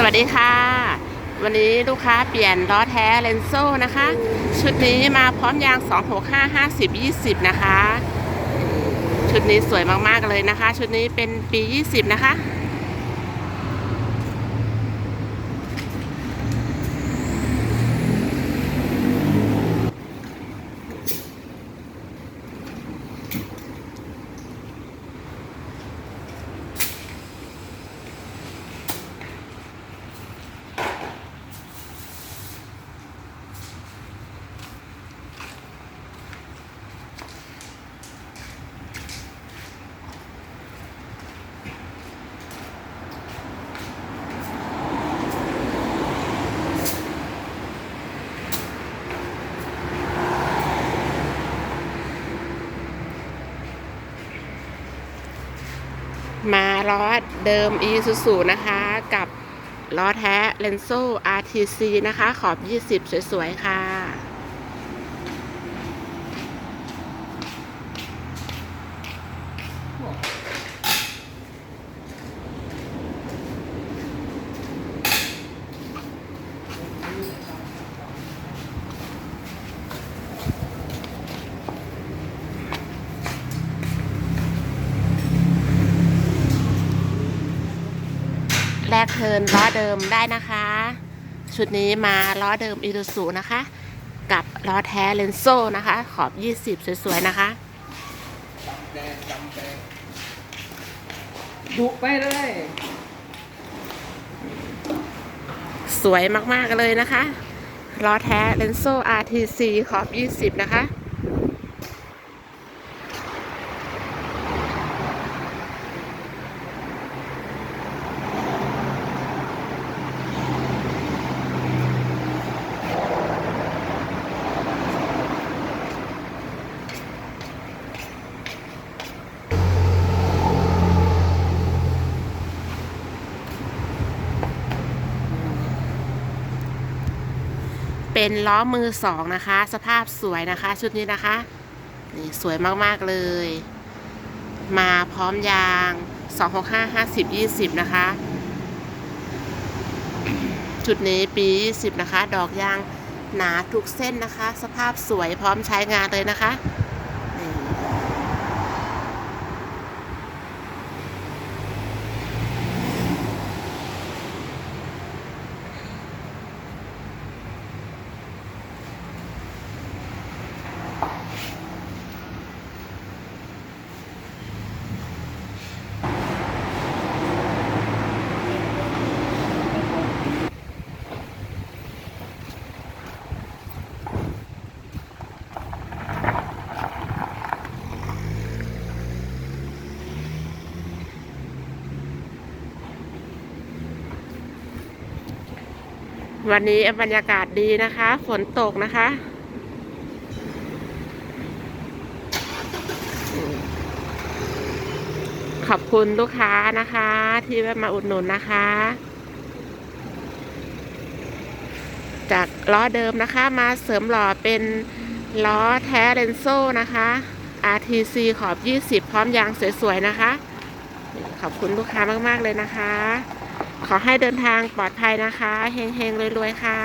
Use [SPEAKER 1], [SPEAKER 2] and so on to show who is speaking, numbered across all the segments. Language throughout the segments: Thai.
[SPEAKER 1] สวัสดีค่ะ วันนี้ลูกค้าเปลี่ยนล้อแท้เลนโซ่นะคะ ชุดนี้มาพร้อมยาง 265 50 20 นะคะ ชุดนี้สวยมากๆเลยนะคะ ชุดนี้เป็นปี 20 นะคะ มาล้อเดิมอีซูซูนะคะกับล้อแท้ l e n z o RTC นะคะ ขอบ 20 สวย ๆ ค่ะ แลกเทิร์นล้อเดิมได้นะคะ ชุดนี้มาล้อเดิมอี u ูนะคะ กับล้อแท้เลนโซ่นะคะ ขอบ 20 สวยๆ นะคะ
[SPEAKER 2] แดงดำแดงดุไปเลย
[SPEAKER 1] สวยมากๆเลยนะคะล้อแท้เลนโซ่ RTC ขอบ 20 นะคะ เป็นล้อมือสองนะคะ สภาพสวยนะคะ ชุดนี้นะคะนี่สวยมากๆเลย มาพร้อมยาง 265 50 20 นะคะ ชุดนี้ปี 20 นะคะ ดอกยางหนาทุกเส้นนะคะ สภาพสวยพร้อมใช้งานเลยนะคะ วันนี้บรรยากาศดีนะคะ ฝนตกนะคะ ขอบคุณลูกค้านะคะ ที่แวะมาอุดหนุนนะคะ จากล้อเดิมนะคะ มาเสริมหล่อเป็นล้อแท้เลนโซ่นะคะ RTC ขอบ 20 พร้อมยางสวยๆนะคะ ขอบคุณลูกค้ามากๆเลยนะคะ ขอให้เดินทางปลอดภัยนะคะเฮงๆรวยๆค่ะ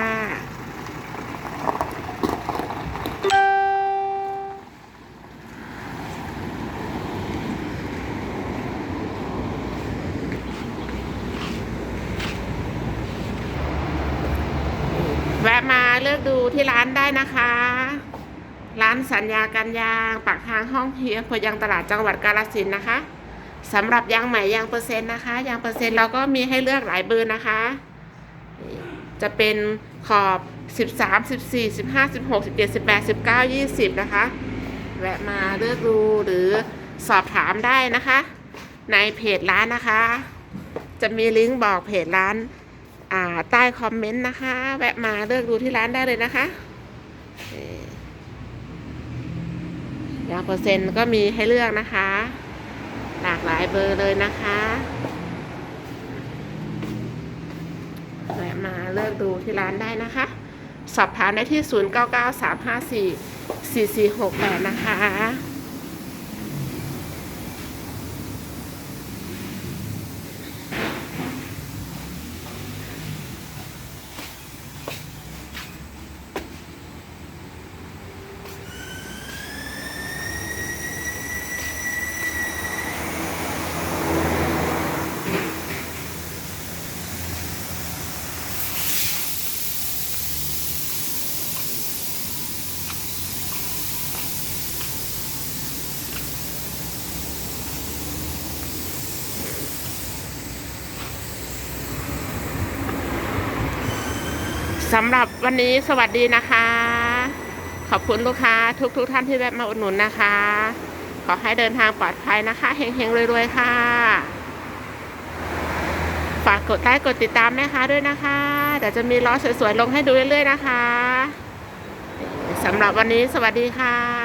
[SPEAKER 1] แวะมาเลือกดูที่ร้านได้นะคะ ร้านสัญญาการยาง ปากทางห้องเฮียอำเภอยางตลาดจังหวัดกาฬสินนะคะ สำหรับยางใหม่ยางเปอร์เซ็นต์นะคะยางเปอร์เซ็นต์เราก็มีให้เลือกหลายเบอร์นะคะ จะเป็นขอบ 13 14 15 16 17 18 19 20 นะคะ แวะมาเลือกดูหรือสอบถามได้นะคะ ในเพจร้านนะคะ จะมีลิงก์บอกเพจร้านาใต้คอมเมนต์นะคะ แวะมาเลือกดูที่ร้านได้เลยนะคะยางเปอร์เซ็นต์ก็มีให้เลือกนะคะ หลากหลายเบอร์เลยนะคะแวะมาเลือกดูที่ร้านได้นะคะ สอบถามได้ที่ 0993544468 นะคะ สำหรับวันนี้สวัสดีนะคะ ขอบคุณลูกค้าทุกๆทท่านที่แวะมาอุดหนุนนะคะ ขอให้เดินทางปลอดภัยนะคะเฮงๆรวยๆค่ะ ฝากกดไลค์กดติดตามแม่ค้าด้วยนะคะ เดี๋ยวจะมีล้อสวยๆลงให้ดูเรื่อยๆนะคะสำหรับวันนี้สวัสดีค่ะ